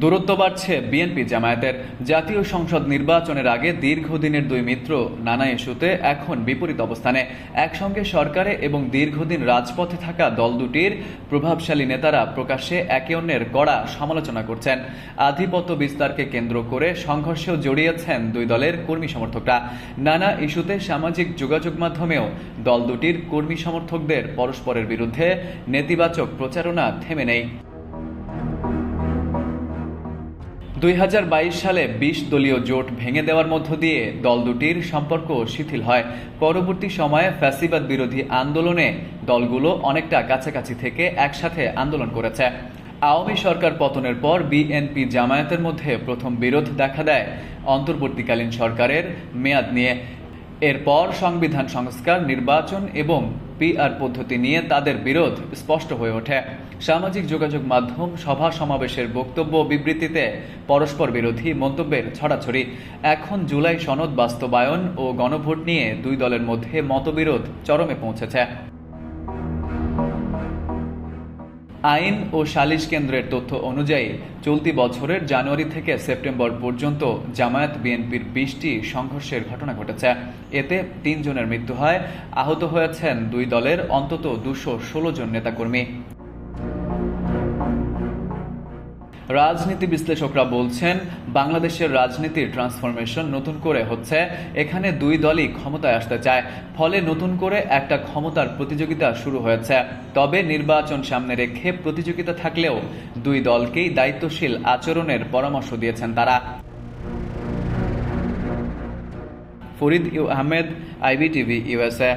দূরত্ব বাড়ছে বিএনপি জামায়াতের। জাতীয় সংসদ নির্বাচনের আগে দীর্ঘদিনের দুই মিত্র নানা ইস্যুতে এখন বিপরীত অবস্থানে। একসঙ্গে সরকারে এবং দীর্ঘদিন রাজপথে থাকা দল দুটির প্রভাবশালী নেতারা প্রকাশ্যে একে অন্যের কড়া সমালোচনা করছেন। আধিপত্য বিস্তারকে কেন্দ্র করে সংঘর্ষেও জড়িয়েছেন দুই দলের কর্মী সমর্থকরা। নানা ইস্যুতে সামাজিক যোগাযোগ মাধ্যমেও দল দুটির কর্মী সমর্থকদের পরস্পরের বিরুদ্ধে নেতিবাচক প্রচারণা থেমে নেই। দুই হাজার বাইশ সালে বিশ দলীয় জোট ভেঙে দেওয়ার মধ্য দিয়ে দল দুটির সম্পর্ক শিথিল হয়। পরবর্তী সময়ে ফ্যাসিবাদ বিরোধী আন্দোলনে দলগুলো অনেকটা কাছাকাছি থেকে একসাথে আন্দোলন করেছে। আওয়ামী সরকার পতনের পর বিএনপি জামায়াতের মধ্যে প্রথম বিরোধ দেখা দেয় অন্তর্বর্তীকালীন সরকারের মেয়াদ নিয়ে। এরপর সংবিধান সংস্কার, নির্বাচন এবং পিআর পদ্ধতি নিয়ে তাদের বিরোধ স্পষ্ট হয়ে ওঠে। সামাজিক যোগাযোগ মাধ্যম সভা সমাবেশের বক্তব্য বিবৃতিতে পরস্পর বিরোধী মন্তব্যের ছড়াছড়ি। এখন জুলাই সনদ বাস্তবায়ন ও গণভোট নিয়ে দুই দলের মধ্যে মতবিরোধ চরমে পৌঁছেছে। আইন ও সালিশ কেন্দ্রের তথ্য অনুযায়ী চলতি বছরের জানুয়ারি থেকে সেপ্টেম্বর পর্যন্ত জামায়াত বিএনপির বিশটি সংঘর্ষের ঘটনা ঘটেছে। এতে তিনজনের মৃত্যু হয়। আহত হয়েছেন দুই দলের অন্তত দুশো ষোলো জন নেতাকর্মী। রাজনীতি বিশ্লেষকরা বলছেন, বাংলাদেশের রাজনীতির ট্রান্সফরমেশন নতুন করে হচ্ছে, এখানে দুই দলই ক্ষমতায় আসতে চায়। ফলে নতুন করে একটা ক্ষমতার প্রতিযোগিতা শুরু হয়েছে। তবে নির্বাচন সামনে রেখে প্রতিযোগিতা থাকলেও দুই দলকেই দায়িত্বশীল আচরণের পরামর্শ দিয়েছেন তারা। Farid U Ahmed, IBTV USA